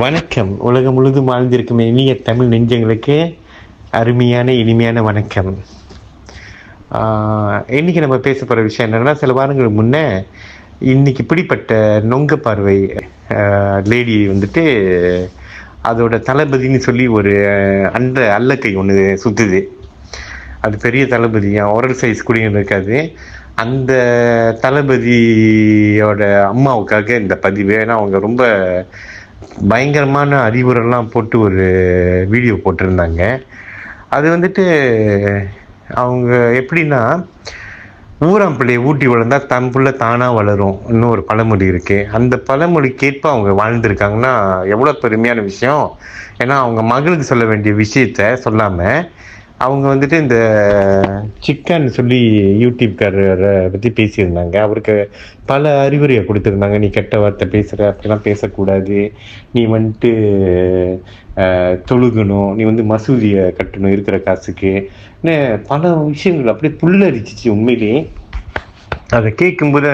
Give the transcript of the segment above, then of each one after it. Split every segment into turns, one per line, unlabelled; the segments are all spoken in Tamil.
வணக்கம். உலகம் முழுதும் வாழ்ந்திருக்கும் இனிய தமிழ் நெஞ்சங்களுக்கு அருமையான இனிமையான வணக்கம். இன்னைக்கு நம்ம பேச போகிற விஷயம் என்னென்னா சில வாரங்களுக்கு முன்னே இன்னைக்கு பிடிப்பட்ட நொங்க பார்வை லேடி வந்துட்டு அதோட தளபதின்னு சொல்லி ஒரு அந்த அல்லக்கை ஒன்று சுத்துது. அது பெரிய தளபதி ஓரல் சைஸ் கூட இருக்காது. அந்த தளபதியோட அம்மாவுக்காக இந்த பதிவு. ஏன்னா அவங்க ரொம்ப பயங்கரமான அறிவுரைலாம் போட்டு ஒரு வீடியோ போட்டிருந்தாங்க. அது வந்துட்டு அவங்க எப்படின்னா ஊராம் பிள்ளையை ஊட்டி வளர்ந்தால் தன் புள்ள தானாக வளரும். இன்னும் ஒரு பழமொழி இருக்கு. அந்த பழமொழிக்கேற்ப அவங்க வாழ்ந்துருக்காங்கன்னா எவ்வளோ பெருமையான விஷயம். ஏன்னா அவங்க மகளுக்கு சொல்ல வேண்டிய விஷயத்த சொல்லாமல் அவங்க வந்துட்டு இந்த சிக்கன் சொல்லி யூடியூப்காரரை பற்றி பேசியிருந்தாங்க. அவருக்கு பல அறிவுரையை கொடுத்துருந்தாங்க. நீ கெட்ட வார்த்தை பேசுகிற அப்படிலாம் பேசக்கூடாது. நீ வந்துட்டு தொழுகணும். நீ வந்து மசூதியை கட்டணும் இருக்கிற காசுக்கு. பல விஷயங்கள் அப்படியே புல்லரிச்சிச்சு உண்மையிலேயே அதை கேட்கும்போது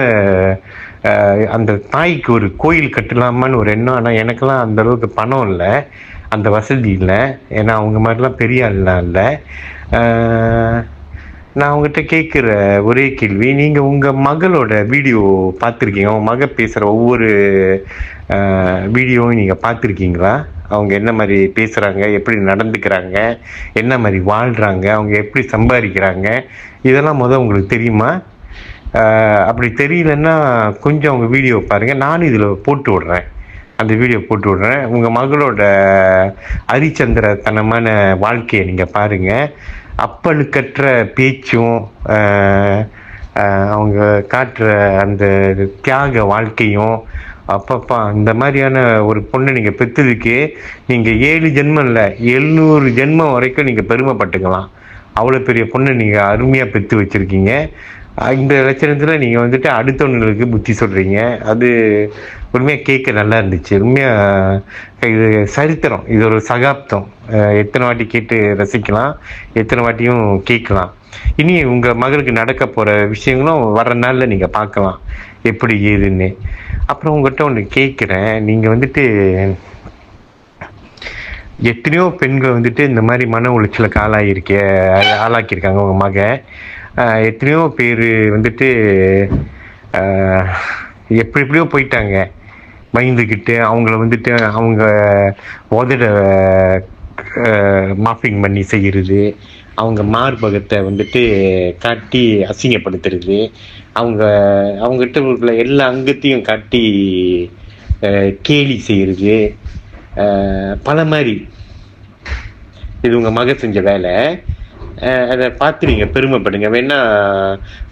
அந்த தாய்க்கு ஒரு கோயில் கட்டலாமான்னு ஒரு எண்ணம். ஆனால் எனக்கெல்லாம் அந்த அளவுக்கு பணம் இல்லை. அந்த வசதி இல்லை. ஏன்னா அவங்க மாதிரிலாம் பெரிய ஆள்லாம் இல்லை நான் அவங்ககிட்ட கேட்குற ஒரே கேள்வி நீங்கள் உங்கள் மகளோட வீடியோ பார்த்துருக்கீங்க உங்கள் மக பேசுகிற ஒவ்வொரு வீடியோவும் நீங்கள் பார்த்துருக்கீங்களா அவங்க என்ன மாதிரி பேசுகிறாங்க எப்படி நடந்துக்கிறாங்க என்ன மாதிரி வாழ்கிறாங்க அவங்க எப்படி சம்பாதிக்கிறாங்க? இதெல்லாம் முதல் உங்களுக்கு தெரியுமா? அப்படி தெரியலன்னா கொஞ்சம் அவங்க வீடியோ பாருங்கள் நானும் இதில் போட்டு விடுறேன். அந்த வீடியோ போட்டு விடுறேன். உங்கள் மகளோட அரிச்சந்திரத்தனமான வாழ்க்கையை நீங்கள் பாருங்கள் அப்பழுக்கற்ற பேச்சும் அவங்க காட்டுற அந்த தியாக வாழ்க்கையும் அப்பப்பா இந்த மாதிரியான ஒரு பொண்ணை நீங்கள் பெற்றதுக்கு நீங்கள் ஏழு ஜென்மம் இல்லை எழுநூறு ஜென்மம் வரைக்கும் நீங்கள் பெருமைப்பட்டுக்கலாம். அவ்வளோ பெரிய பொண்ணை நீங்கள் அருமையாக பெற்று வச்சுருக்கீங்க. இந்த லட்சணத்தில் நீங்கள் வந்துட்டு அடுத்தவங்களுக்கு புத்தி சொல்கிறீங்க அது உண்மையாக கேட்க நல்லா இருந்துச்சு. உண்மையாக இது சரித்திரம். இது ஒரு சகாப்தம். எத்தனை வாட்டி கேட்டு ரசிக்கலாம். எத்தனை வாட்டியும் கேட்கலாம். இனி உங்கள் மகளுக்கு நடக்க போகிற விஷயங்களும் வர நாளில் நீங்கள் பார்க்கலாம். எப்படி ஏதுன்னு. அப்புறம் உங்கள்கிட்ட ஒன்று கேட்குறேன். நீங்கள் வந்துட்டு எத்தனையோ பெண்கள் வந்துட்டு இந்த மாதிரி மன உளைச்சலுக்கு ஆளாகிருக்க ஆளாக்கியிருக்காங்க உங்கள் மக. எத்தனையோ பேர் வந்துட்டு எப்படி எப்படியோ போயிட்டாங்க. பயந்துக்கிட்டு அவங்கள வந்துட்டு அவங்க உதட மாஃபிங் பண்ணி செய்கிறது அவங்க மார்பகத்தை வந்துட்டு காட்டி அசிங்கப்படுத்துறது அவங்க அவங்ககிட்ட உள்ள எல்லா அங்கத்தையும் காட்டி கேலி செய்கிறது பல மாதிரி இது உங்கள் மக செஞ்ச வேலை. அதை பார்த்துறீங்க பெருமைப்படுங்க. வேணா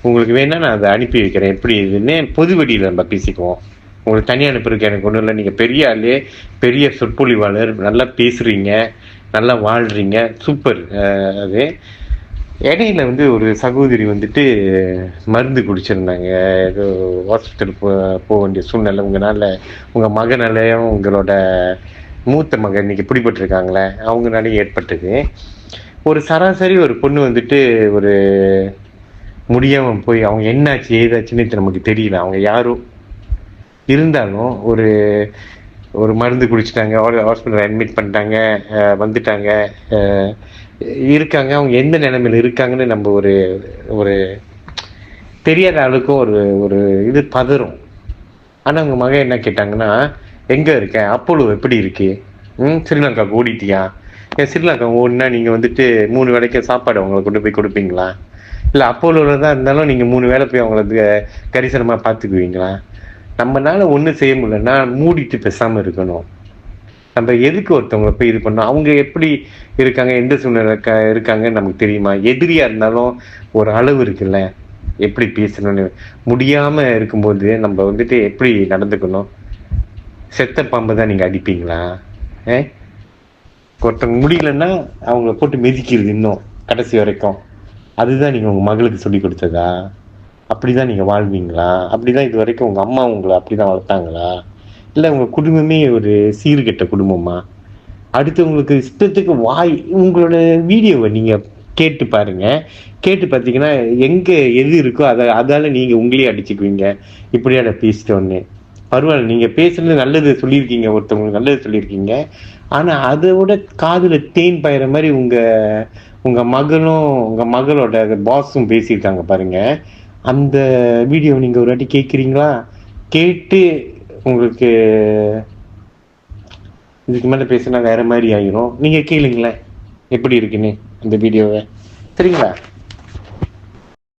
உங்களுக்கு வேணா நான் அதை அனுப்பி வைக்கிறேன். எப்படி இதுன்னு பொது வெளியில நம்ம பேசிக்குவோம். உங்களுக்கு தனியாக அனுப்புறதுக்கு எனக்கு ஒன்றும் இல்லை. நீங்கள் பெரிய ஆளு பெரிய சொற்பொழிவாளர் நல்லா பேசுகிறீங்க நல்லா வாழ்கிறீங்க சூப்பர். அது. இடையில வந்து ஒரு சகோதரி வந்துட்டு மருந்து குடிச்சிருந்தாங்க. ஏதோ ஹாஸ்பிட்டல் போ போக வேண்டிய சூழ்நிலை. உங்களால உங்கள் மகனாலையும் உங்களோட மூத்த மகன் இன்னைக்கு பிடிபட்டிருக்காங்களே அவங்களாலையும் ஏற்பட்டது. ஒரு சராசரி ஒரு பொண்ணு வந்துட்டு ஒரு முடியாமல் போய் அவங்க என்னாச்சு ஏதாச்சுன்னு நமக்கு தெரியல. அவங்க யாரும் இருந்தாலும் ஒரு ஒரு மருந்து குடிச்சிட்டாங்க ஹாஸ்பிட்டல் அட்மிட் பண்ணிட்டாங்க வந்துட்டாங்க இருக்காங்க. அவங்க எந்த நிலைமையில் இருக்காங்கன்னு நம்ம ஒரு ஒரு தெரியாத அளவுக்கும் ஒரு ஒரு இது பதறும். ஆனால் அவங்க மகன் என்ன கேட்டாங்கன்னா எங்க இருக்க? அப்போலோ எப்படி இருக்கு? ம் ஸ்ரீலங்காவுக்கு ஓடிட்டியா? ஏன் ஸ்ரீலங்கா ஓடினா நீங்க வந்துட்டு மூணு வேலைக்கு சாப்பாடு அவங்களை கொண்டு போய் கொடுப்பீங்களா? இல்ல அப்போலோல தான் இருந்தாலும் நீங்க மூணு வேளை போய் அவங்களுக்கு கரிசனமா பாத்துக்குவீங்களா நம்மனால ஒன்றும் செய்ய முடியலன்னா மூடிட்டு பேசாம இருக்கணும். நம்ம எதுக்கு ஒருத்தவங்களை போய் இது பண்ணோம் அவங்க எப்படி இருக்காங்க? எந்த சூழ்நிலை இருக்காங்கன்னு நமக்கு தெரியுமா? எதிரியா இருந்தாலும் ஒரு அளவு இருக்குல்ல. எப்படி பேசணும்னு. முடியாம இருக்கும்போது நம்ம வந்துட்டு எப்படி நடந்துக்கணும்? செத்த பாம்பை தான் நீங்க அடிப்பீங்களா? ஏ? ஒருத்தவங்க முடியலன்னா அவங்கள போட்டு மிதிக்கிறது இன்னும் கடைசி வரைக்கும். அதுதான் நீங்க உங்க மகளுக்கு சொல்லி கொடுத்ததா? அப்படிதான் நீங்க வாழ்வீங்களா? அப்படிதான் இது வரைக்கும் உங்க அம்மா உங்களை அப்படிதான் வளர்த்தாங்களா? இல்ல உங்க குடும்பமே ஒரு சீர்கெட்ட குடும்பமா? அடுத்தவங்களுக்கு இஷ்டத்துக்கு வாய் உங்களோட வீடியோவை நீங்க கேட்டு பாருங்க. கேட்டு பார்த்தீங்கன்னா எங்க எது இருக்கோ அதை அதால நீங்க உங்களே அடிச்சுக்குவீங்க. இப்படியாட பேசிட்டோன்னு பரவாயில்ல நீங்க பேசுறது நல்லது சொல்லியிருக்கீங்க ஒருத்தவங்களுக்கு நல்லது சொல்லியிருக்கீங்க. ஆனா அதை விட காதுல தேன் பயிற மாதிரி உங்க உங்க மகளும் உங்க மகளோட பாஸும் பேசியிருக்காங்க பாருங்க. அந்த வீடியோ நீங்க ஒரு வாட்டி கேட்குறீங்களா? கேட்டு உங்களுக்கு இதுக்கு மேல பேசினா வேற மாதிரி ஆயிரும். நீங்க கேளுங்களேன் எப்படி இருக்குன்னு அந்த வீடியோவை சரிங்களா?